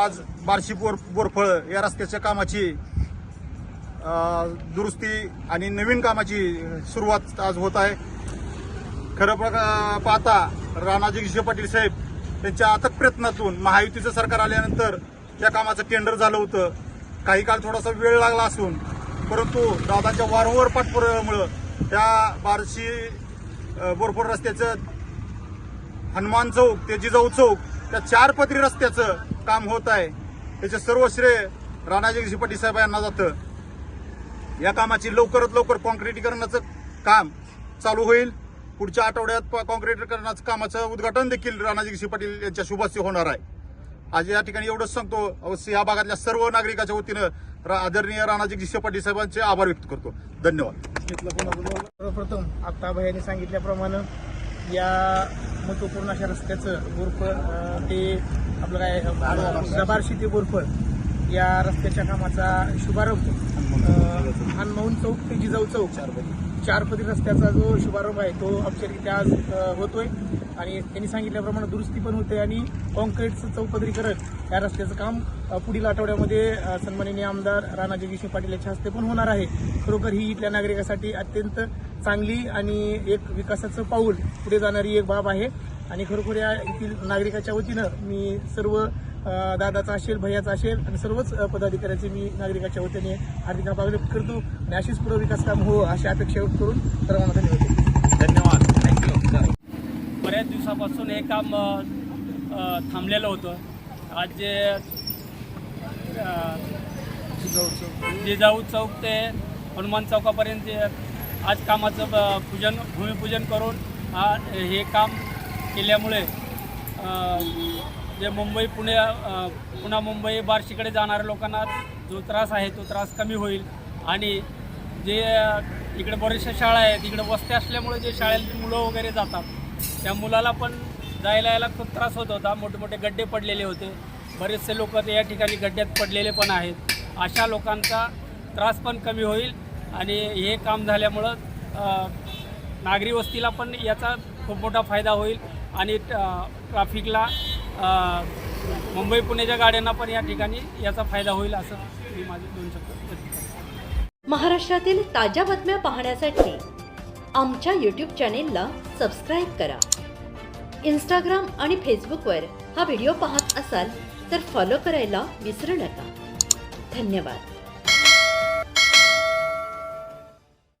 आज बार्शी बोर बोरफळ या रस्त्याच्या कामाची दुरुस्ती आणि नवीन कामाची सुरुवात आज होत आहे. खरं पाहता राणाजी घिसे पाटील साहेब त्यांच्या अथक प्रयत्नातून महायुतीचं सरकार आल्यानंतर या कामाचं टेंडर झालं होतं. काही काळ थोडासा वेळ लागला असून परंतु दादांच्या वारंवार पाठपुराव्यामुळं त्या बार्शी बोरफोड बोरफळ रस्त्याचं हनुमान चौक ते जिजाऊ चौक त्या चार पदरी रस्त्याचं काम होत आहे. त्याचे सर्व श्रेय राणाजी घिसे पाटील साहेब यांना जातं. या कामाची लवकरात लवकर कॉन्क्रिटीकरणाचं काम चालू होईल. पुढच्या आठवड्यात कॉन्क्रिटीकरणाचं कामाचं उद्घाटन देखील राणाजी घिसे पाटील यांच्या शुभाशी होणार आहे. आज या ठिकाणी एवढंच सांगतो अवश्य या भागातल्या सर्व नागरिकाच्या वतीनं रा- आदरणीय राणाजी घिसे पाटील साहेबांचे आभार व्यक्त करतो. धन्यवाद. सर्वप्रथम आता भैयाने सांगितल्याप्रमाणे या महत्त्वपूर्ण अशा रस्त्याचं गोरफळ ते आपलं काय जबारशी ते गोरफळ या रस्त्याच्या कामाचा शुभारंभ अं, हनुमान चौक ते जिजाऊ चौक चारपदी रस्त्याचा जो शुभारंभ आहे तो औपचारिकरित्या आज होतोय. आणि त्यांनी सांगितल्याप्रमाणे दुरुस्ती पण होते आणि कॉन्क्रीटचं चौपदरीकरण या रस्त्याचं काम पुढील आठवड्यामध्ये सन्माननीय आमदार राणा जगदीश पाटील यांच्या हस्ते पण होणार आहे. खरोखर ही इथल्या नागरिकासाठी अत्यंत चांगली आणि एक विकासाचं पाऊल पुढे जाणारी एक बाब आहे. आणि खरोखर या येथील नागरिकाच्या वतीनं मी सर्व दादाचा असेल भैयाचा असेल आणि सर्वच पदाधिकाऱ्यांचे मी नागरिकाच्या वतीने हार्दिक आभार व्यक्त करतो आणि अशीच पुढे विकास काम हो अशी अपेक्षा व्यक्त करून सर्वांना धन्यवाद. धन्यवाद. थँक्यू बऱ्याच दिवसापासून हे काम थांबलेलं होतं. आज जे अ, जिजाऊ चौक ते हनुमान चौकापर्यंत जे आज कामाचं पूजन भूमिपूजन करून हा हे काम केल्यामुळे जे मुंबई पुणे पुन्हा मुंबई बार्शीकडे जाणाऱ्या लोकांना जो त्रास आहे तो त्रास कमी होईल. आणि जे इकडे बऱ्याचशा शाळा आहेत इकडे वस्त्या असल्यामुळे जे शाळेत मुलं वगैरे जातात त्या मुलाला पण जायला यायला खूप त्रास होत होता. मोठे मोठे गड्डे पडलेले होते. बरेचसे लोक या ठिकाणी गड्ड्यात पडलेले पण आहेत. अशा लोकांचा त्रास पण कमी होईल. आणि हे काम झाल्यामुळं नागरी वस्तीला पण याचा खूप मोठा फायदा होईल आणि ट्राफिकला मुंबई पुण्याच्या गाड्यांना पण या ठिकाणी याचा फायदा होईल असं मी माझे दोन शब्द महाराष्ट्रातील ताज्या बातम्या पाहण्यासाठी आमच्या यूट्यूब चॅनेलला सबस्क्राईब करा. इंस्टाग्राम आणि फेसबुकवर हा व्हिडिओ पाहत असाल तर फॉलो करायला विसरू नका. धन्यवाद.